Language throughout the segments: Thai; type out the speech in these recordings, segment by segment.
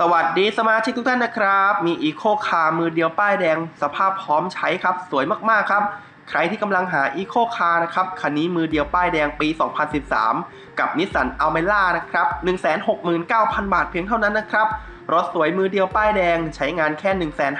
สวัสดีสมาชิกทุกท่านนะครับ มีอีโคคาร์มือเดียวป้ายแดง สภาพพร้อมใช้ครับ สวยมากๆครับ ใครที่กำลังหาอีโคคาร์นะครับคันนี้มือเดียวป้ายแดงปี 2013 กับนิสสันอัลเมล่านะครับ 169,000 บาทเพียงเท่านั้นนะครับ รถสวยมือเดียวป้ายแดง ใช้งานแค่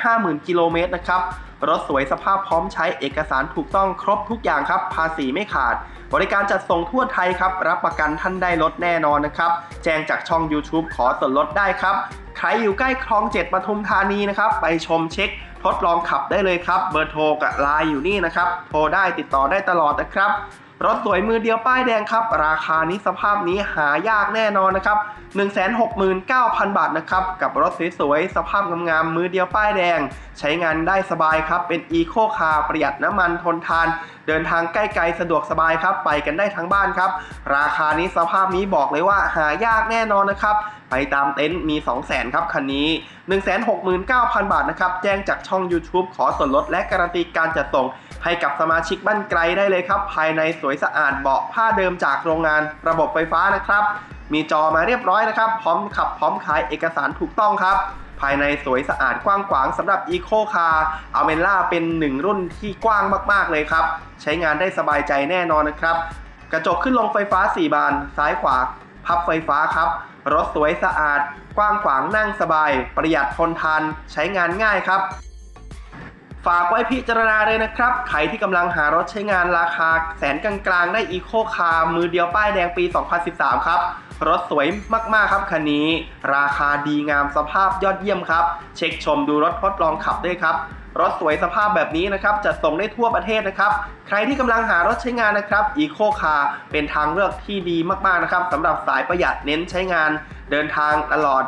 150,000 กิโลเมตรนะครับ รถสวยสภาพพร้อมใช้เอกสารถูกต้องครบทุกอย่างครับ ภาษีไม่ขาดบริการจัดส่งทั่วไทยครับ รับประกันท่านได้ลดแน่นอนนะครับ แจ้งจากช่อง YouTube ขอส่วนลดได้ครับ รอยู่ใกล้คลองเจ็ดปทุมธานีนะครับ ไปชมเช็คทดลองขับได้เลยครับ เบอร์โทรกับไลน์อยู่นี่นะครับ โทรได้ติดต่อได้ตลอดนะครับ รถสวยมือเดียวป้ายแดงครับ ราคานี้สภาพนี้หายากแน่นอนนะครับ 169,000 บาทนะครับ กับรถสวยๆ สภาพงามๆมือเดียวป้ายแดง ใช้งานได้สบายครับ เป็นอีโคคาร์ประหยัดน้ำมันทนทาน เดินทางใกล้ๆสะดวกสบายครับ ไปกันได้ทั้งบ้านครับ ราคานี้สภาพนี้บอกเลยว่าหายากแน่นอนนะครับไปตามเต็นท์มี 200,000 ครับคันนี้ 169,000 บาทนะครับ แจ้งจากช่อง YouTube ขอส่วนลดและการันตีการจัดส่ง ให้กับสมาชิกบ้านไกลได้เลยครับ ภายในสวยสะอาดเบาะผ้าเดิมจากโรงงานระบบไฟฟ้านะครับ มีจอมาเรียบร้อยนะครับ พร้อมขับพร้อมขายเอกสารถูกต้องครับภายในสวยสะอาดกว้างขวางสำหรับ Eco Car a m e l a เป็นหนึ่งรุ่นที่กว้างมากๆเลยครับ ใช้งานได้สบายใจแน่นอนนะครับ กระจกขึ้นลงไฟฟ้า 4 บาน ซ้ายขวา พับไฟฟ้าครับ รถสวยสะอาด กว้างขวางนั่งสบาย ประหยัดทนทาน ใช้งานง่ายครับ ฝากไว้พิจารณาเลยนะครับ ใครที่กำลังหารถใช้งานราคาแสนกลางๆ ได้อีโคคาร์มือเดียวป้ายแดงปี 2013 ครับ รถสวยมากๆครับคันนี้ ราคาดีงามสภาพยอดเยี่ยมครับ เช็คชมดูรถทดลองขับด้วยครับ รถสวยสภาพแบบนี้นะครับจัดส่งได้ทั่วประเทศนะครับ ใครที่กำลังหารถใช้งานนะครับอีโคคาร์เป็นทางเลือกที่ดีมากๆนะครับสำหรับสายประหยัดเน้นใช้งาน เดินทางตลอด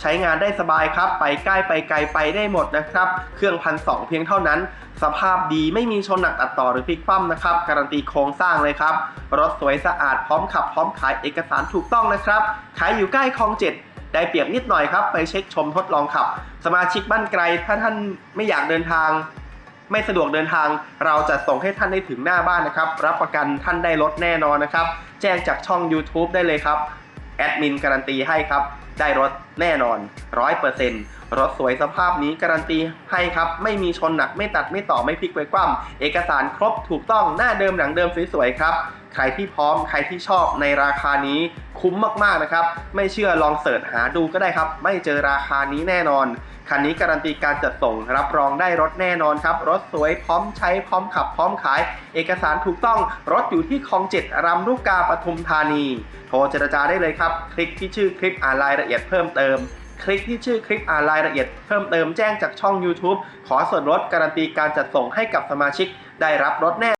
ใช้งานได้สบายครับ ไปใกล้ไปไกลไปได้หมดนะครับ เครื่องพันสเพียงเท่านั้น สภาพดีไม่มีชนหนักตัดต่อหรือพลิกคว่ำนะครับ การันตีโครงสร้างเลยครับ รถสวยสะอาดพร้อมขับพร้อมขายเอกสารถูกต้องนะครับ ขายอยู่ใกล้คลองเจ็ดได้เปรียบนิดหน่อยครับ ไปเช็คชมทดลองขับ สมาชิกบ้านไกลถ้าท่านไม่อยากเดินทาง ไม่สะดวกเดินทาง เราจะส่งให้ท่านได้ถึงหน้าบ้านนะครับ รับประกันท่านได้ลดแน่นอนนะครับ แจ้งจากช่อง YouTube ได้เลยครับ แอดมินการันตีให้ครับ ได้รถแน่นอนร้อยเปอร์เซ็นต์รถสวยสภาพนี้การันตีให้ครับ ไม่มีชนหนักไม่ตัดไม่ต่อไม่พลิกไปกว้ำเอกสารครบถูกต้องหน้าเดิมหนังเดิมสวยๆครับ ใครที่พร้อมใครที่ชอบในราคานี้คุ้มมากๆนะครับ ไม่เชื่อลองเสิร์ชหาดูก็ได้ครับ ไม่เจอราคานี้แน่นอน คันนี้การันตีการจัดส่งรับรองได้รถแน่นอนครับ รถสวยพร้อมใช้พร้อมขับพร้อมขาย เอกสารถูกต้องรถอยู่ที่คลองเจ็ดรำลูกกาปทุมธานี โทรเจรจาได้เลยครับ คลิกที่ชื่อคลิปอ่านรายละเอียดเพิ่มเติมคลิกที่ชื่อคลิปอ่านรายละเอียดเพิ่มเติมแจ้งจากช่อง YouTube ขอส่วนลดการันตีการจัดส่งให้กับสมาชิกได้รับรถแน่